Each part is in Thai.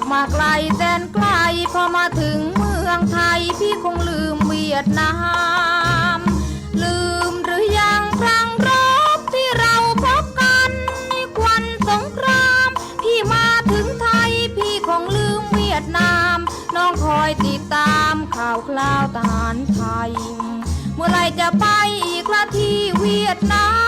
อกมาไกลแสนไกลพอมาถึงเมืองไทยพี่คงลืมเวียดนาม ลืมหรือยังครั้งรบที่เราพบกันในควันสงคราม พี่มาถึงไทยพี่คงลืมเวียดนาม น้องคอยติดตามข่าวคราวทหารไทย เมื่อไรจะไปอีกละที่เวียดนาม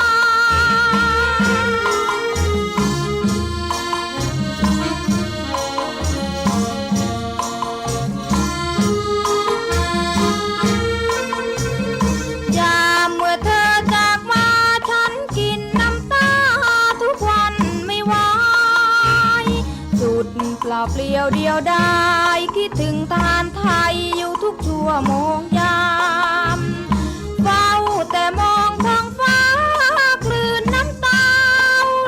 ล่าเปลี่ยวเดียวดายคิดถึงทารไทยอยู่ทุกชั่วโมงยามเฝ้าแต่มองท้องฟ้าคลื่นน้ำตา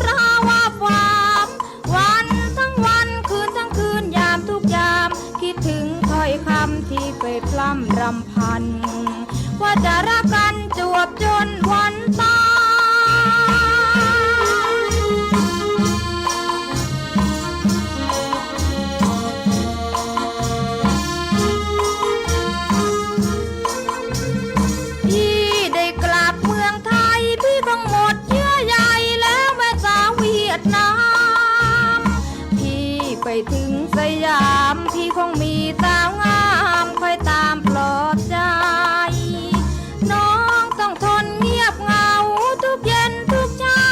ราวาความวันทั้งวันคืนทั้งคืนยามทุกยาม คิดถึงถ้อยคำที่เคยพล่ำรำพัน ว่าจะรักกันจวบจนวัน ไปถึงสยามพี่คงมีสาวงามคอยตามปลอบใจ น้องต้องทนเงียบเหงาทุกเย็นทุกเช้า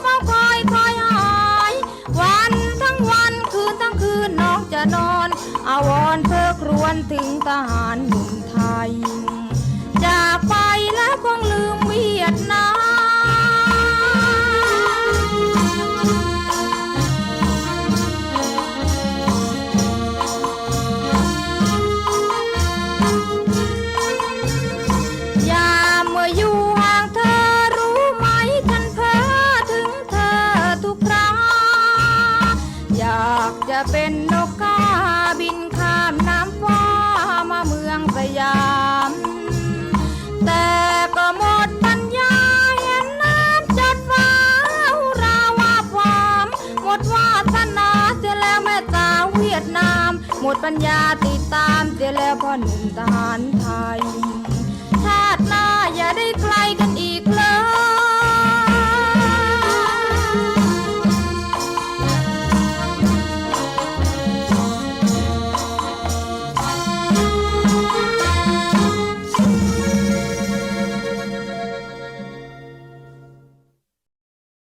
เฝ้าคอยคอยหาย วันทั้งวันคืนทั้งคืนน้องจะนอน อาวรเพื่อครวญถึงทหารหนุ่มไทย จากไปแล้วคงลืมวี เป็นนกกาบินข้ามน้ำฟ้ามาเมืองสยาม แต่ก็หมดปัญญาเห็นน้ำจดฟ้าราวาความหมดวาสนาเสียแล้วแม่สาวเวียดนาม หมดปัญญาติดตามเสียแล้วพ่อหนุ่มทหารไทย